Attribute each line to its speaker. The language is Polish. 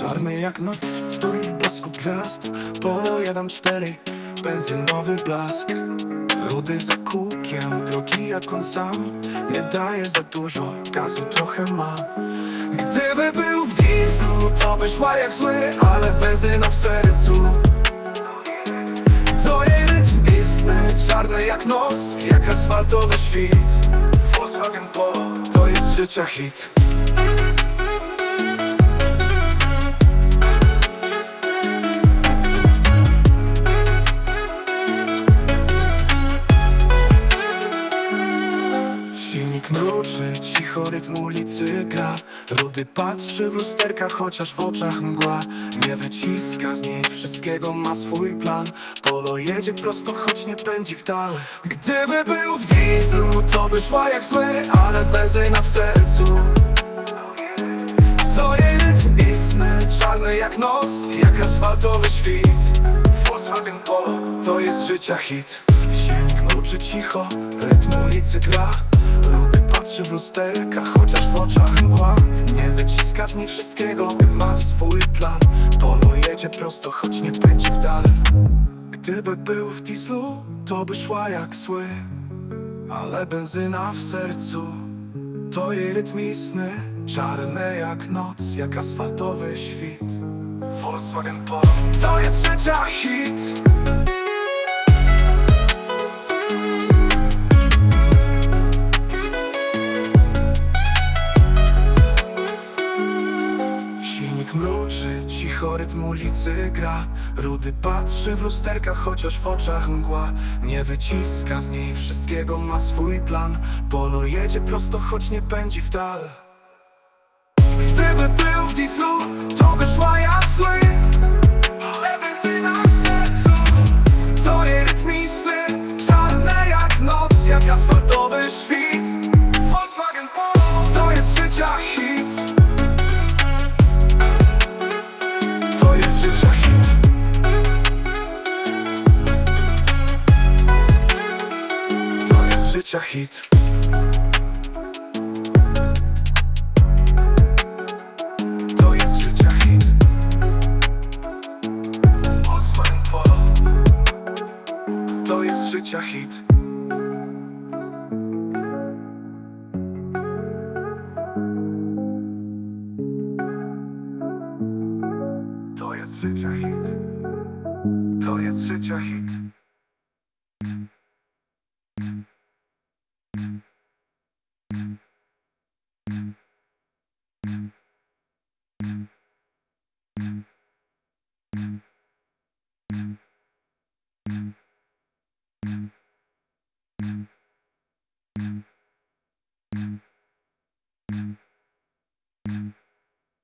Speaker 1: Czarny jak noc, stoi w blasku gwiazd Polo 1-4, benzynowy blask Rudy za kółkiem, drogi jak on sam. Nie daje za dużo, gazu trochę ma. Gdyby był w dieslu, to by szła jak zły Ale benzyna w sercu. To jej rytm istny, czarny jak noc Jak asfaltowy świt. Volkswagen Polo, to jest życia hit Silnik mruczy, cicho rytm ulicy gra. Rudy patrzy w lusterka, chociaż w oczach mgła. Nie wyciska z niej wszystkiego, ma swój plan. Polo jedzie prosto, choć nie pędzi w dal. Gdyby był w dieslu, to by szła jak zły Ale benzyna w sercu. To jej rytm istny, czarny jak noc Jak asfaltowy świt. Volkswagen Polo, to jest życia hit. Silnik mruczy cicho, rytm ulicy gra patrzy w lusterka, chociaż w oczach mgła Nie wyciska z niej wszystkiego, ma swój plan Polo jedzie prosto, choć nie pędzi w dal. Gdyby był w dieslu, to by szła jak zły Ale benzyna w sercu to jej rytm istny, czarne jak noc, jak asfaltowy świt. Volkswagen Polo. To jest życia hit rytm ulicy gra. Rudy patrzy w lusterka, chociaż w oczach mgła. Nie wyciska z niej wszystkiego, ma swój plan. Polo jedzie prosto, choć nie pędzi w dal. Gdyby życia hit. To jest życia hit. Volkswagen Polo To jest życia hit. To jest życia hit. To jest życia hit Mm-hmm.